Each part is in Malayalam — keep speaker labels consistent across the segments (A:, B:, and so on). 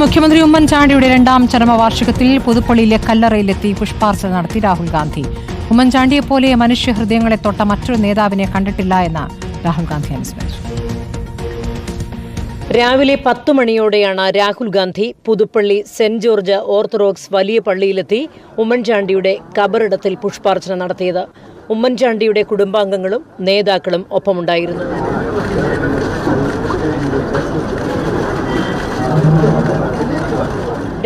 A: മുഖ്യമന്ത്രി ഉമ്മൻചാണ്ടിയുടെ രണ്ടാം ചരമവാർഷികത്തിൽ പുതുപ്പള്ളിയിലെ കല്ലറയിലെത്തി പുഷ്പാർച്ചന നടത്തി രാഹുൽ ഗാന്ധി. ഉമ്മൻചാണ്ടിയെപ്പോലെ മനുഷ്യഹൃദയങ്ങളെ തൊട്ട മറ്റൊരു നേതാവിനെ കണ്ടിട്ടില്ല എന്ന് രാഹുൽ ഗാന്ധി അനുസ്മരിച്ചു
B: രാവിലെ പത്തു മണിയോടെയാണ് Rahul Gandhi Puthuppally Saint George Orthodox വലിയ പള്ളിയിലെത്തി ഉമ്മൻചാണ്ടിയുടെ കബറിടത്തിൽ പുഷ്പാർച്ചന നടത്തിയത്. ഉമ്മൻചാണ്ടിയുടെ കുടുംബാംഗങ്ങളും നേതാക്കളും ഒപ്പമുണ്ടായിരുന്നു.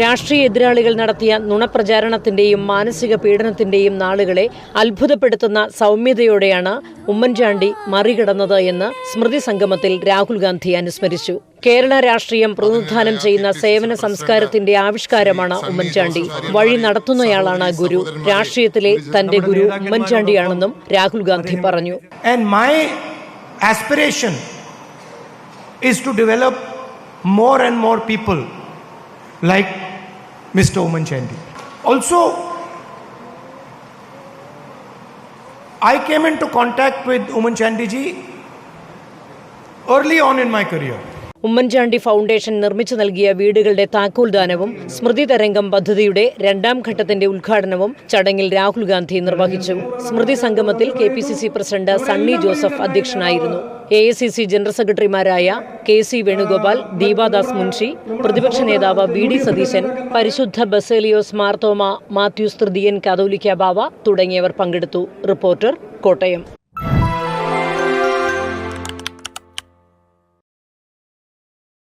B: രാഷ്ട്രീയ എതിരാളികൾ നടത്തിയ നുണപ്രചാരണത്തിന്റെയും മാനസിക പീഡനത്തിന്റെയും നാളുകളെ അത്ഭുതപ്പെടുത്തുന്ന സൗമ്യതയോടെയാണ് ഉമ്മൻചാണ്ടി മറികടന്നത് എന്ന് സ്മൃതി സംഗമത്തിൽ രാഹുൽ ഗാന്ധി അനുസ്മരിച്ചു. കേരള രാഷ്ട്രീയം പ്രതിനിധാനം ചെയ്യുന്ന സേവന സംസ്കാരത്തിന്റെ ആവിഷ്കാരമാണ് ഉമ്മൻചാണ്ടി. വഴി നടത്തുന്നയാളാണ് ഗുരു. രാഷ്ട്രീയത്തിലെ തന്റെ ഗുരു ഉമ്മൻചാണ്ടിയാണെന്നും രാഹുൽ ഗാന്ധി പറഞ്ഞു.
C: Is to develop like Mr. Oman Chandy. Also, I came into contact with Oman Chandy ji early on in my career.
B: Oommen Chandy foundation നിർമ്മിച്ചു നൽകിയ വീടുകളുടെ താക്കോൽദാനവും സ്മൃതി തരംഗം പദ്ധതിയുടെ രണ്ടാം ഘട്ടത്തിന്റെ ഉദ്ഘാടനവും ചടങ്ങിൽ രാഹുൽ ഗാന്ധി നിർവഹിച്ചു സ്മൃതി സംഗമത്തിൽ കെ പ്രസിഡന്റ് സണ്ണി ജോസഫ് അധ്യക്ഷനായിരുന്നു A I C C general സെക്രട്ടറിമാരായ കെ സി വേണുഗോപാൽ ദീപാദാസ് മുൻഷി പ്രതിപക്ഷ നേതാവ് വി ഡി സതീശൻ പരിശുദ്ധ ബസേലിയോസ് മാർത്തോമ മാത്യൂസ് തൃതീയൻ കാതോലിക്ക ബാവ തുടങ്ങിയവർ പങ്കെടുത്തു. റിപ്പോർട്ടർ കോട്ടയം.